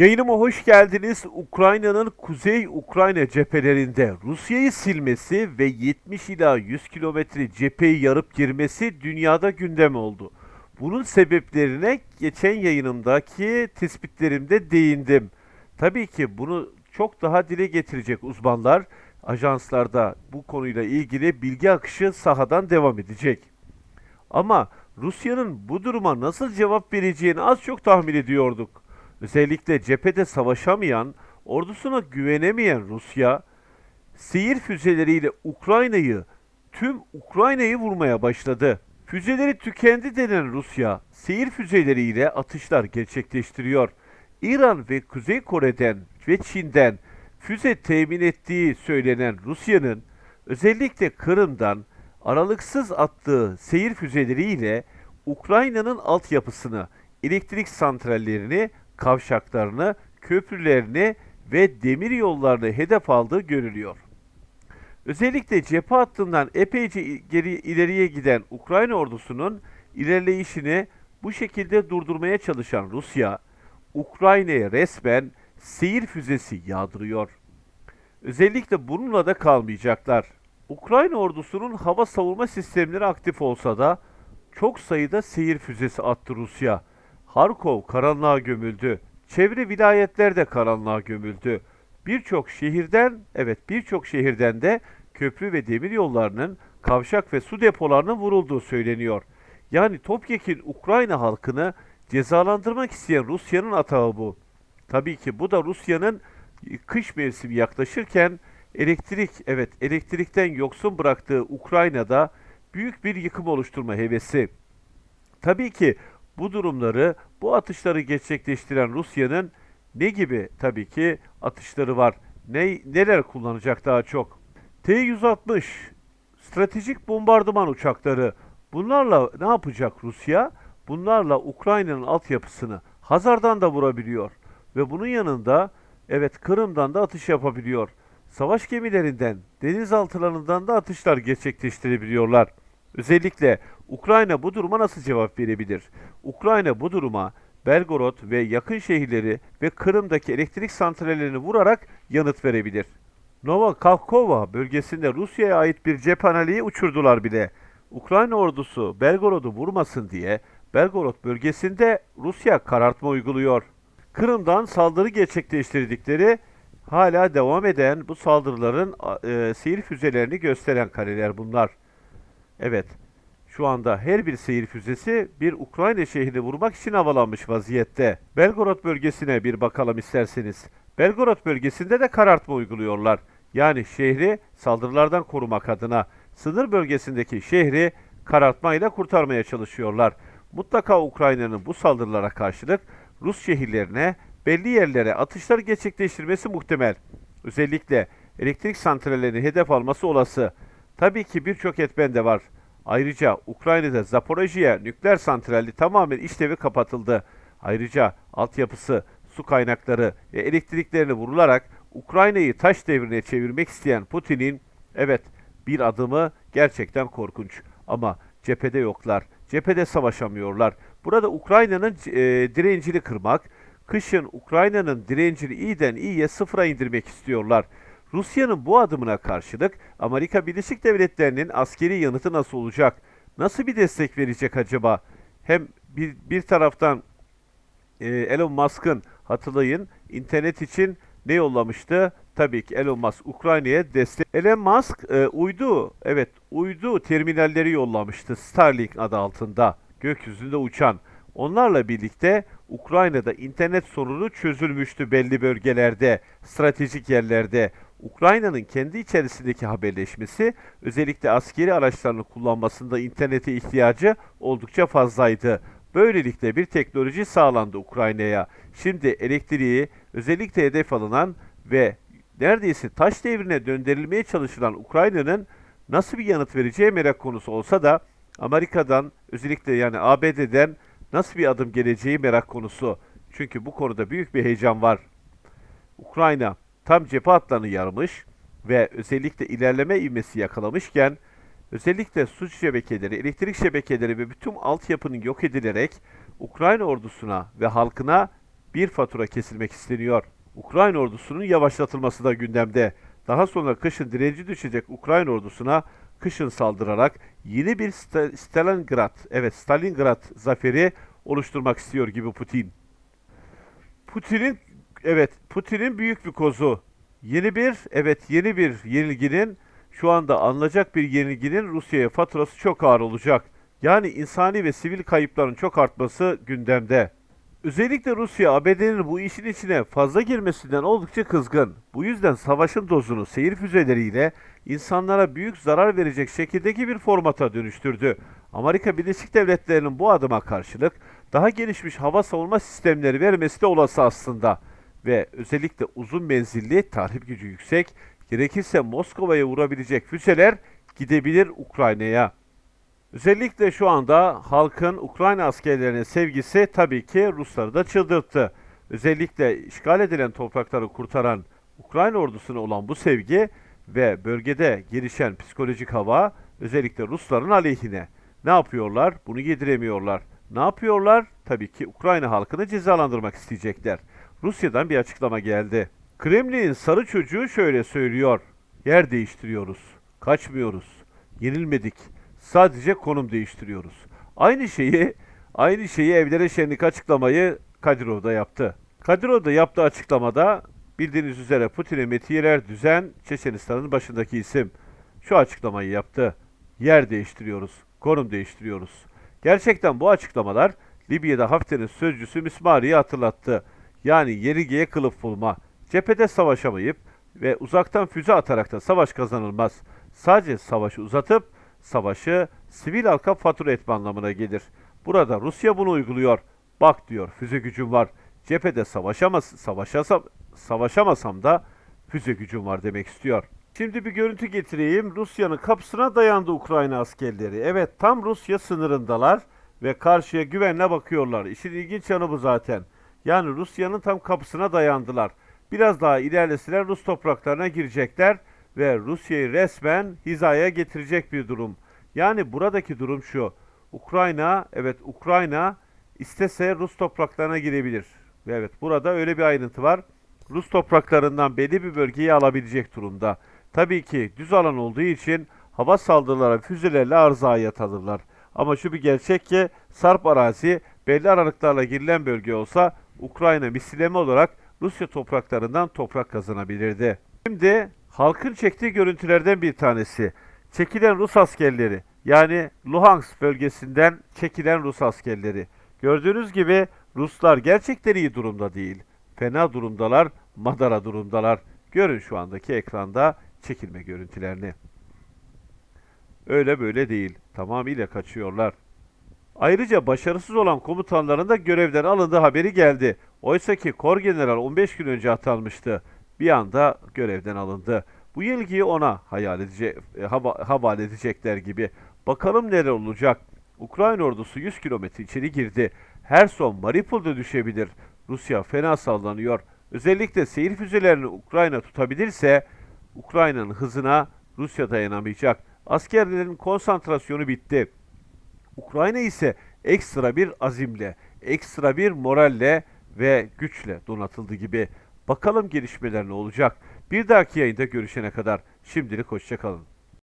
Yayınıma hoş geldiniz. Ukrayna'nın Kuzey Ukrayna cephelerinde Rusya'yı silmesi ve 70 ila 100 kilometre cepheyi yarıp girmesi dünyada gündem oldu. Bunun sebeplerine geçen yayınımdaki tespitlerimde değindim. Tabii ki bunu çok daha dile getirecek uzmanlar, ajanslarda bu konuyla ilgili bilgi akışı sahadan devam edecek. Ama Rusya'nın bu duruma nasıl cevap vereceğini az çok tahmin ediyorduk. Özellikle cephede savaşamayan, ordusuna güvenemeyen Rusya, seyir füzeleriyle Ukrayna'yı, tüm Ukrayna'yı vurmaya başladı. Füzeleri tükendi denen Rusya, seyir füzeleriyle atışlar gerçekleştiriyor. İran ve Kuzey Kore'den ve Çin'den füze temin ettiği söylenen Rusya'nın özellikle Kırım'dan aralıksız attığı seyir füzeleriyle Ukrayna'nın altyapısını, elektrik santrallerini, kavşaklarını, köprülerini ve demir yollarını hedef aldığı görülüyor. Özellikle cephe hattından epeyce geri ileriye giden Ukrayna ordusunun ilerleyişini bu şekilde durdurmaya çalışan Rusya, Ukrayna'ya resmen seyir füzesi yağdırıyor. Özellikle bununla da kalmayacaklar. Ukrayna ordusunun hava savunma sistemleri aktif olsa da çok sayıda seyir füzesi attı Rusya. Harkov karanlığa gömüldü. Çevre vilayetler de karanlığa gömüldü. Birçok şehirden, evet birçok şehirden de köprü ve demir yollarının, kavşak ve su depolarının vurulduğu söyleniyor. Yani topyekun Ukrayna halkını cezalandırmak isteyen Rusya'nın atağı bu. Tabii ki bu da Rusya'nın kış mevsimi yaklaşırken elektrik, evet elektrikten yoksun bıraktığı Ukrayna'da büyük bir yıkım oluşturma hevesi. Tabii ki bu durumları, bu atışları gerçekleştiren Rusya'nın ne gibi tabii ki atışları var? Ne, neler kullanacak daha çok? T-160 stratejik bombardıman uçakları. Bunlarla ne yapacak Rusya? Bunlarla Ukrayna'nın altyapısını Hazar'dan da vurabiliyor. Ve bunun yanında evet Kırım'dan da atış yapabiliyor. Savaş gemilerinden, denizaltılarından da atışlar gerçekleştirebiliyorlar. Özellikle Ukrayna bu duruma nasıl cevap verebilir? Ukrayna bu duruma Belgorod ve yakın şehirleri ve Kırım'daki elektrik santrallerini vurarak yanıt verebilir. Nova Kakhovka bölgesinde Rusya'ya ait bir cephaneliği uçurdular bile. Ukrayna ordusu Belgorod'u vurmasın diye Belgorod bölgesinde Rusya karartma uyguluyor. Kırım'dan saldırı gerçekleştirdikleri hala devam eden bu saldırıların e, seyir füzelerini gösteren kareler bunlar. Evet, şu anda her bir seyir füzesi bir Ukrayna şehrini vurmak için havalanmış vaziyette. Belgorod bölgesine bir bakalım isterseniz. Belgorod bölgesinde de karartma uyguluyorlar. Yani şehri saldırılardan korumak adına sınır bölgesindeki şehri karartmayla kurtarmaya çalışıyorlar. Mutlaka Ukrayna'nın bu saldırılara karşılık Rus şehirlerine belli yerlere atışlar gerçekleştirmesi muhtemel. Özellikle elektrik santrallerini hedef alması olası. Tabii ki birçok etmen de var. Ayrıca Ukrayna'da Zaporojye nükleer santrali tamamen işlevi kapatıldı. Ayrıca altyapısı, su kaynakları ve elektriklerini vurularak Ukrayna'yı taş devrine çevirmek isteyen Putin'in evet bir adımı gerçekten korkunç. Ama cephede yoklar. Cephede savaşamıyorlar. Burada Ukrayna'nın e, direncini kırmak, kışın Ukrayna'nın direncini iyiden iyiye sıfıra indirmek istiyorlar. Rusya'nın bu adımına karşılık Amerika Birleşik Devletleri'nin askeri yanıtı nasıl olacak? Nasıl bir destek verecek acaba? Hem bir, bir taraftan e, Elon Musk'ın hatırlayın internet için ne yollamıştı? Tabii ki Elon Musk Ukrayna'ya destek. Elon Musk e, uydu, evet uydu terminalleri yollamıştı Starlink adı altında gökyüzünde uçan. Onlarla birlikte Ukrayna'da internet sorunu çözülmüştü belli bölgelerde, stratejik yerlerde. Ukrayna'nın kendi içerisindeki haberleşmesi özellikle askeri araçlarını kullanmasında internete ihtiyacı oldukça fazlaydı. Böylelikle bir teknoloji sağlandı Ukrayna'ya. Şimdi elektriği özellikle hedef alınan ve neredeyse taş devrine döndürülmeye çalışılan Ukrayna'nın nasıl bir yanıt vereceği merak konusu olsa da Amerika'dan özellikle yani ABD'den nasıl bir adım geleceği merak konusu. Çünkü bu konuda büyük bir heyecan var. Ukrayna tam cephe hatlarını yarmış ve özellikle ilerleme ivmesi yakalamışken özellikle su şebekeleri, elektrik şebekeleri ve bütün altyapının yok edilerek Ukrayna ordusuna ve halkına bir fatura kesilmek isteniyor. Ukrayna ordusunun yavaşlatılması da gündemde. Daha sonra kışın direnci düşecek Ukrayna ordusuna kışın saldırarak yeni bir Sta- Stalingrad, evet Stalingrad zaferi oluşturmak istiyor gibi Putin. Putin'in evet Putin'in büyük bir kozu. Yeni bir evet yeni bir yenilginin şu anda alınacak bir yenilginin Rusya'ya faturası çok ağır olacak. Yani insani ve sivil kayıpların çok artması gündemde. Özellikle Rusya ABD'nin bu işin içine fazla girmesinden oldukça kızgın. Bu yüzden savaşın dozunu seyir füzeleriyle insanlara büyük zarar verecek şekildeki bir formata dönüştürdü. Amerika Birleşik Devletleri'nin bu adıma karşılık daha gelişmiş hava savunma sistemleri vermesi de olası aslında. Ve özellikle uzun menzilli, tahrip gücü yüksek, gerekirse Moskova'ya vurabilecek füzeler gidebilir Ukrayna'ya. Özellikle şu anda halkın Ukrayna askerlerine sevgisi tabii ki Rusları da çıldırttı. Özellikle işgal edilen toprakları kurtaran Ukrayna ordusuna olan bu sevgi ve bölgede gelişen psikolojik hava özellikle Rusların aleyhine. Ne yapıyorlar? Bunu yediremiyorlar. Ne yapıyorlar? Tabii ki Ukrayna halkını cezalandırmak isteyecekler. Rusya'dan bir açıklama geldi. Kremlin'in sarı çocuğu şöyle söylüyor. Yer değiştiriyoruz. Kaçmıyoruz. Yenilmedik. Sadece konum değiştiriyoruz. Aynı şeyi aynı şeyi evlere şenlik açıklamayı Kadirov da yaptı. Kadirov da yaptığı açıklamada bildiğiniz üzere Putin'e metiyeler düzen Çeçenistan'ın başındaki isim. Şu açıklamayı yaptı. Yer değiştiriyoruz. Konum değiştiriyoruz. Gerçekten bu açıklamalar Libya'da Hafter'in sözcüsü Mismari'yi hatırlattı. Yani yenilgiye kılıf bulma. Cephede savaşamayıp ve uzaktan füze atarak da savaş kazanılmaz. Sadece savaşı uzatıp savaşı sivil halka fatura etme anlamına gelir. Burada Rusya bunu uyguluyor. Bak diyor füze gücüm var. Cephede savaşamaz, savaşasam, savaşamasam da füze gücüm var demek istiyor. Şimdi bir görüntü getireyim. Rusya'nın kapısına dayandı Ukrayna askerleri. Evet tam Rusya sınırındalar ve karşıya güvenle bakıyorlar. İşin ilginç yanı bu zaten. Yani Rusya'nın tam kapısına dayandılar. Biraz daha ilerleseler Rus topraklarına girecekler ve Rusya'yı resmen hizaya getirecek bir durum. Yani buradaki durum şu. Ukrayna, evet Ukrayna istese Rus topraklarına girebilir. Ve evet burada öyle bir ayrıntı var. Rus topraklarından belli bir bölgeyi alabilecek durumda. Tabii ki düz alan olduğu için hava saldırılara füzelerle arızaya alırlar. Ama şu bir gerçek ki Sarp arazi belli aralıklarla girilen bölge olsa Ukrayna misilleme olarak Rusya topraklarından toprak kazanabilirdi. Şimdi halkın çektiği görüntülerden bir tanesi. Çekilen Rus askerleri yani Luhansk bölgesinden çekilen Rus askerleri. Gördüğünüz gibi Ruslar gerçekten iyi durumda değil. Fena durumdalar, madara durumdalar. Görün şu andaki ekranda çekilme görüntülerini. Öyle böyle değil. Tamamıyla kaçıyorlar. Ayrıca başarısız olan komutanların da görevden alındığı haberi geldi. Oysa ki Kor General 15 gün önce atanmıştı. Bir anda görevden alındı. Bu yenilgiyi ona hayal edecek, e, hava- havale edecekler gibi. Bakalım neler olacak. Ukrayna ordusu 100 kilometre içeri girdi. Her son Mariupol'da düşebilir. Rusya fena sallanıyor. Özellikle seyir füzelerini Ukrayna tutabilirse Ukrayna'nın hızına Rusya dayanamayacak. Askerlerin konsantrasyonu bitti. Ukrayna ise ekstra bir azimle, ekstra bir moralle ve güçle donatıldı gibi. Bakalım gelişmeler ne olacak? Bir dahaki yayında görüşene kadar şimdilik hoşçakalın.